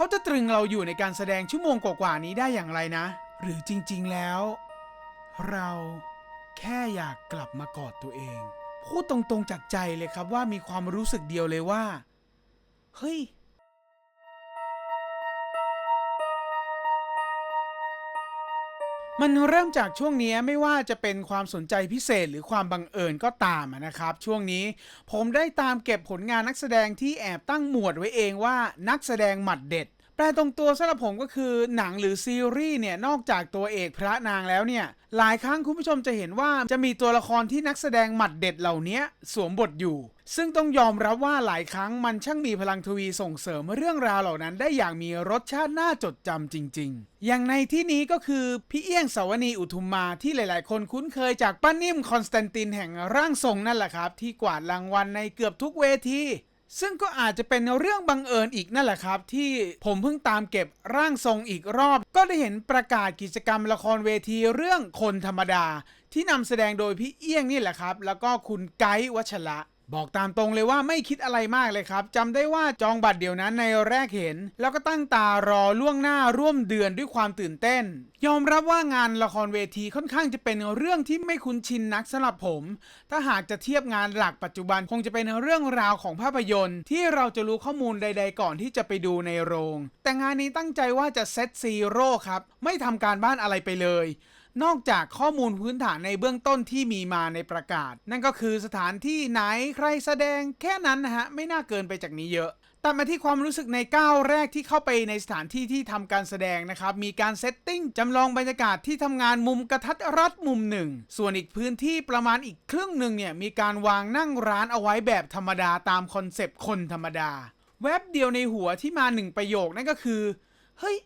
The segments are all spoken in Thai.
เขาจะตรึงเราอยู่ในการแสดงชั่วโมงกว่าๆนี้ได้อย่างไรนะ หรือจริงๆแล้ว เราแค่อยากกลับมากอดตัวเอง พูดตรงๆจากใจเลยครับว่ามีความรู้สึกเดียวเลยว่า เฮ้ย มันเริ่มจากช่วงนี้ไม่ว่าจะเป็นความสนใจพิเศษหรือความบังเอิญก็ตามนะครับ ช่วงนี้ผมได้ตามเก็บผลงานนักแสดงที่แอบตั้งหมวดไว้เองว่านักแสดงหมัดเด็ด แปลตรงตัวสำหรับผมก็คือหนังหรือซีรีส์เนี่ยนอกจากตัวเอกพระนางแล้วเนี่ย หลายครั้งคุณผู้ชมจะเห็นว่าจะมีตัวละครที่นักแสดงหมัดเด็ดเหล่านี้สวมบทอยู่ ซึ่งต้องยอมรับว่าหลายครั้งมันช่างมีพลังทวีส่งเสริมเรื่องราวเหล่านั้น ได้อย่างมีรสชาติน่าจดจำจริง ๆ อย่างในที่นี้ก็คือพี่เอี้ยงสาวนีอุทุมมาที่หลาย ๆ คนคุ้นเคยจากป้านิ่มคอนสแตนตินแห่งร่างทรงนั่นแหละครับ ที่กวาดรางวัลในเกือบทุกเวที ซึ่งก็อาจจะเป็นเรื่องบังเอิญอีกนั่นแหละครับ ที่ผมเพิ่งตามเก็บร่างทรงอีกรอบ ก็ได้เห็นประกาศกิจกรรมละครเวทีเรื่องคนธรรมดา ที่นำแสดงโดยพี่เอี้ยงนี่แหละครับ แล้วก็คุณไกด์วัชระ บอกตามตรงเลยว่าไม่คิดอะไรมากเลยครับจำได้ว่าจองบัตรเดี๋ยวนั้นในแรกเห็น แล้วก็ตั้งตารอล่วงหน้าร่วมเดือนด้วยความตื่นเต้น ยอมรับว่างานละครเวทีค่อนข้างจะเป็นเรื่องที่ไม่คุ้นชินนักสำหรับผม ถ้าหากจะเทียบงานหลักปัจจุบันคงจะเป็นเรื่องราวของภาพยนตร์ ที่เราจะรู้ข้อมูลใด ๆ ก่อนที่จะไปดูในโรง แต่งานนี้ตั้งใจว่าจะเซตซีโร่ครับไม่ทำการบ้านอะไรไปเลย นอกจากข้อมูลพื้นฐานในเบื้องต้นที่มีมาในประกาศ นั่นก็คือสถานที่ไหนใครแสดงแค่นั้นนะฮะ ไม่น่าเกินไปจากนี้เยอะแต่มาที่ความรู้สึกในก้าวแรกที่เข้าไปในสถานที่ที่ทำการแสดงนะครับ มีการเซตติ้งจำลองบรรยากาศที่ทำงานมุมกระทัดรัดมุมหนึ่ง ส่วนอีกพื้นที่ประมาณอีกครึ่งหนึ่งเนี่ย มีการวางนั่งร้านเอาไว้แบบธรรมดาตามคอนเซปต์คนธรรมดา แวบเดียวในหัวที่มาหนึ่งประโยคนั่นก็คือ เฮ้ย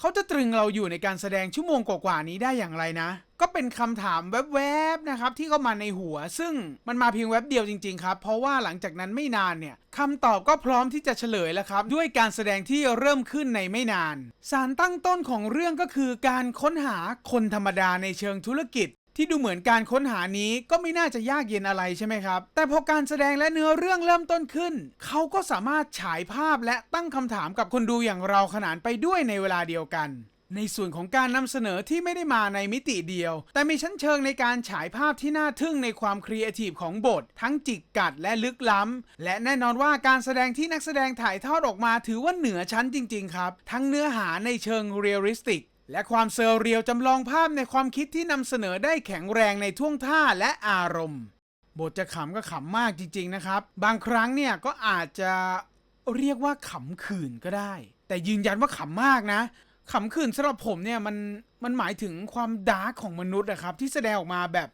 เขาจะตรึงเราอยู่ในการแสดงชั่วโมงกว่าๆนี้ได้อย่างไรนะ ก็เป็นคำถามแวบๆนะครับที่เข้ามาในหัว ซึ่งมันมาเพียงแวบเดียวจริงๆครับ เพราะว่าหลังจากนั้นไม่นานเนี่ยคำตอบก็พร้อมที่จะเฉลยแล้วครับ ด้วยการแสดงที่เริ่มขึ้นในไม่นาน สารตั้งต้นของเรื่องก็คือการค้นหาคนธรรมดาในเชิงธุรกิจ ที่ดูเหมือนการค้นหานี้ก็ไม่น่าจะยากเย็นอะไรใช่ไหมครับ แต่พอการแสดงและเนื้อเรื่องเริ่มต้นขึ้น เขาก็สามารถฉายภาพและตั้งคำถามกับคนดูอย่างเราขนานไปด้วยในเวลาเดียวกัน ในส่วนของการนำเสนอที่ไม่ได้มาในมิติเดียว แต่มีชั้นเชิงในการฉายภาพที่น่าทึ่งในความครีเอทีฟของบท ทั้งจิกกัดและลึกล้ำ และแน่นอนว่าการแสดงที่นักแสดงถ่ายทอดออกมาถือว่าเหนือชั้นจริง ๆ ครับ ทั้งเนื้อหาในเชิงเรียลลิสติก และความเซอร์เรียลจำลองภาพในความคิดที่นำเสนอได้แข็งแรงในท่วงท่าและอารมณ์ บทจะขำก็ขำมากจริง ๆ นะครับ บางครั้งเนี่ยก็อาจจะเรียกว่าขำขื่นก็ได้ แต่ยืนยันว่าขำมากนะขำขื่นสำหรับผมเนี่ยมันมันหมายถึงความดาร์กของมนุษย์นะครับ ที่แสดงออกมาแบบ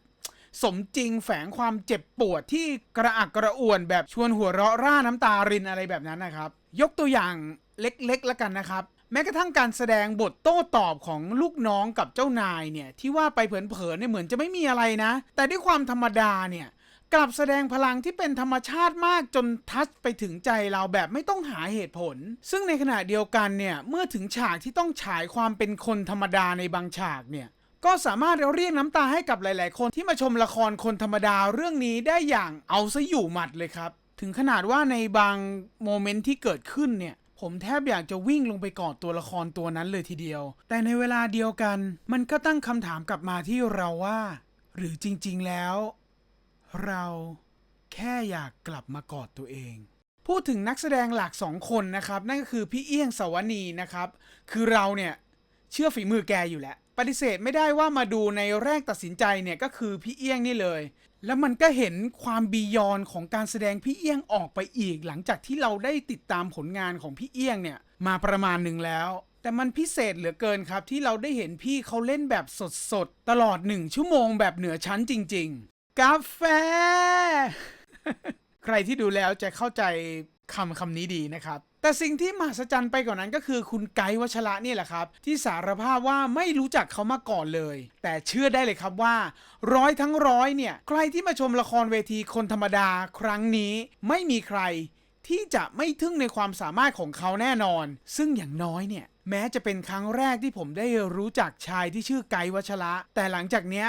สมจริงแฝงความเจ็บปวดที่กระอักกระอ่วนแบบชวนหัวเราะร่าน้ำตารินอะไรแบบนั้นนะครับ ยกตัวอย่างเล็กๆแล้วกันนะครับ แม้กระทั่งการแสดงบทโต้ตอบของลูกน้องกับเจ้านายเนี่ยที่ว่าไปเผินๆเนี่ยเหมือนจะไม่มีอะไรนะ แต่ด้วยความธรรมดาเนี่ยกลับแสดงพลังที่เป็นธรรมชาติมากจนทัชไปถึงใจเราแบบไม่ต้องหาเหตุผล ซึ่งในขณะเดียวกันเนี่ยเมื่อถึงฉากที่ต้องฉายความเป็นคนธรรมดาในบางฉากเนี่ยก็สามารถเรียกน้ำตาให้กับหลาย ๆ คนที่มาชมละครคนธรรมดาเรื่องนี้ได้อย่างเอาซะอยู่หมัดเลยครับ ถึงขนาดว่าในบางโมเมนต์ที่เกิดขึ้นเนี่ย ผมแทบอยากจะวิ่งลงไปกอดตัวละครตัวนั้นเลยทีเดียว แต่ในเวลาเดียวกัน มันก็ตั้งคำถามกลับมาที่เราว่า หรือจริงๆแล้ว เราแค่อยากกลับมากอดตัวเอง พูดถึงนักแสดงหลักสองคนนะครับ นั่นก็คือพี่เอี้ยงสวนีนะครับ คือเราเนี่ย เชื่อฝีมือแกอยู่แล้วปฏิเสธไม่ได้ว่ามาดูในแรกตัดสินใจเนี่ยก็คือพี่เอี้ยงนี่เลย แล้วมันก็เห็นความบียอนของการแสดงพี่เอี้ยงออกไปอีก หลังจากที่เราได้ติดตามผลงานของพี่เอี้ยงเนี่ยมาประมาณหนึ่งแล้ว แต่มันพิเศษเหลือเกินครับ ที่เราได้เห็นพี่เขาเล่นแบบสดๆ ตลอดหนึ่งชั่วโมงแบบเหนือชั้นจริง ๆ กาแฟ ใครที่ดูแล้วจะเข้าใจคำคำนี้ดีนะครับ แต่สิ่งที่มหัศจรรย์ไปกว่านนั้นก็คือคุณไกด์วัชระนี่แหละครับ ที่สารภาพว่าไม่รู้จักเขามาก่อนเลย แต่เชื่อได้เลยครับว่า ร้อยทั้งร้อยเนี่ยใครที่มาชมละครเวทีคนธรรมดาครั้งนี้ไม่มีใครที่จะไม่ทึ่งในความสามารถของเขาแน่นอน ซึ่งอย่างน้อยเนี่ย แม้จะเป็นครั้งแรกที่ผมได้รู้จักชายที่ชื่อไกด์วัชระ แต่หลังจากเนี้ย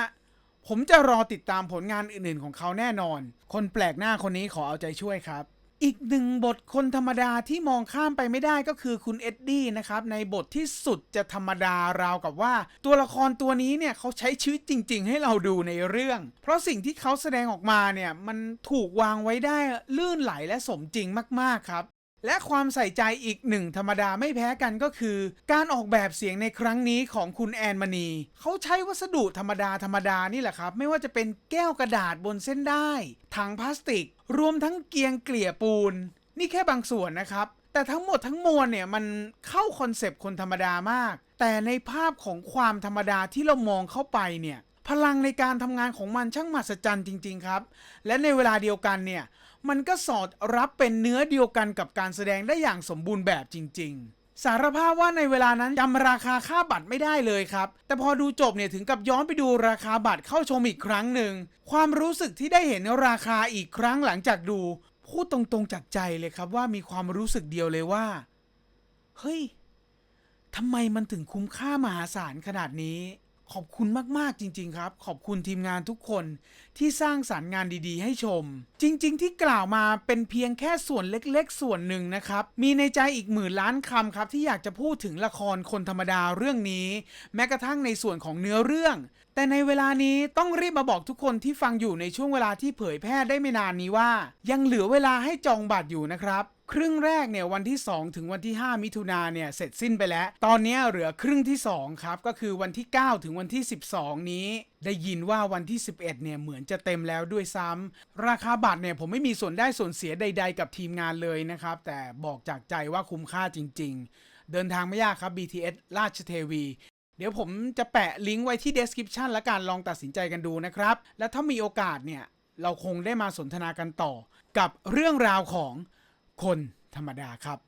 ผมจะรอติดตามผลงานอื่นๆของเขาแน่นอน คนแปลกหน้าคนนี้ขอเอาใจช่วยครับ อีกหนึ่งบทคนธรรมดาที่มองข้ามไปไม่ได้ก็คือคุณเอ็ดดี้นะครับในบทที่สุดจะธรรมดาราวกับว่า ตัวละครตัวนี้เนี่ยเขาใช้ชีวิตจริง ๆ ให้เราดูในเรื่อง เพราะสิ่งที่เขาแสดงออกมาเนี่ยมันถูกวางไว้ได้ลื่นไหลและสมจริงมากๆครับ และความใส่ใจอีกหนึ่งธรรมดาไม่แพ้กันก็คือ การออกแบบเสียงในครั้งนี้ของคุณแอนมณี เขาใช้วัสดุธรรมดาธรรมดานี่แหละครับ ไม่ว่าจะเป็นแก้วกระดาษบนเส้นได้ ถังพลาสติก รวมทั้งเกียงเกลี่ยปูน นี่แค่บางส่วนนะครับ แต่ทั้งหมดทั้งมวลเนี่ยมันเข้าคอนเซปต์คนธรรมดามาก แต่ในภาพของความธรรมดาที่เรามองเข้าไปเนี่ยพลังในการทำงานของมันช่างมหัศจรรย์จริง ๆ ครับ และในเวลาเดียวกันเนี่ย มันก็สอดรับเป็นเนื้อเดียวกันกับการแสดงได้อย่างสมบูรณ์แบบจริง ๆสารภาพว่าในเวลานั้นจำราคาค่าบัตรไม่ได้เลยครับ แต่พอดูจบเนี่ยถึงกับย้อนไปดูราคาบัตรเข้าชมอีกครั้งหนึ่ง ความรู้สึกที่ได้เห็นราคาอีกครั้งหลังจากดู พูดตรงๆจากใจเลยครับว่ามีความรู้สึกเดียวเลยว่า เฮ้ยทำไมมันถึงคุ้มค่ามหาศาลขนาดนี้ ขอบคุณมาก ๆ จริง ๆ ครับ ขอบคุณทีมงานทุกคนที่สร้างสารรค์งานดีๆ ให้ชม จริง ๆ ที่กล่าวมาเป็นเพียงแค่ส่วนเล็ก ๆ ส่วนหนึ่งนะครับ มีในใจอีกหมื่นล้านคำครับ ที่อยากจะพูดถึงละครคนธรรมดาเรื่องนี้ แม้กระทั่งในส่วนของเนื้อเรื่อง แต่ในเวลานี้ต้องรีบมาบอกทุกคนที่ฟังอยู่ในช่วงเวลาที่เผยแพร่ได้ไม่นานนี้ว่า ยังเหลือเวลาให้จองบัตรอยู่นะครับ ครึ่งแรกเนี่ยวันที่ 2 ถึงวันที่ 5 มิถุนาเนี่ยเสร็จสิ้นไปแล้ว ตอนนี้เหลือครึ่งที่ 2 ครับ ก็คือวันที่ 9 ถึงวันที่ 12 นี้ ได้ยินว่าวันที่ 11 เนี่ยเหมือนจะเต็มแล้วด้วยซ้ำราคาบัตรเนี่ยผมไม่มีส่วนได้ส่วนเสียใด ๆ กับทีมงานเลยนะครับ แต่บอกจากใจว่าคุ้มค่าจริง ๆ เดินทางไม่ยากครับ BTS ราชเทวี เดี๋ยวผมจะแปะลิงก์ไว้ที่ description และการลองตัดสินใจกันดูนะครับและถ้ามีโอกาสเนี่ยเราคงได้มาสนทนากันต่อ กับเรื่องราวของ คนธรรมดาครับ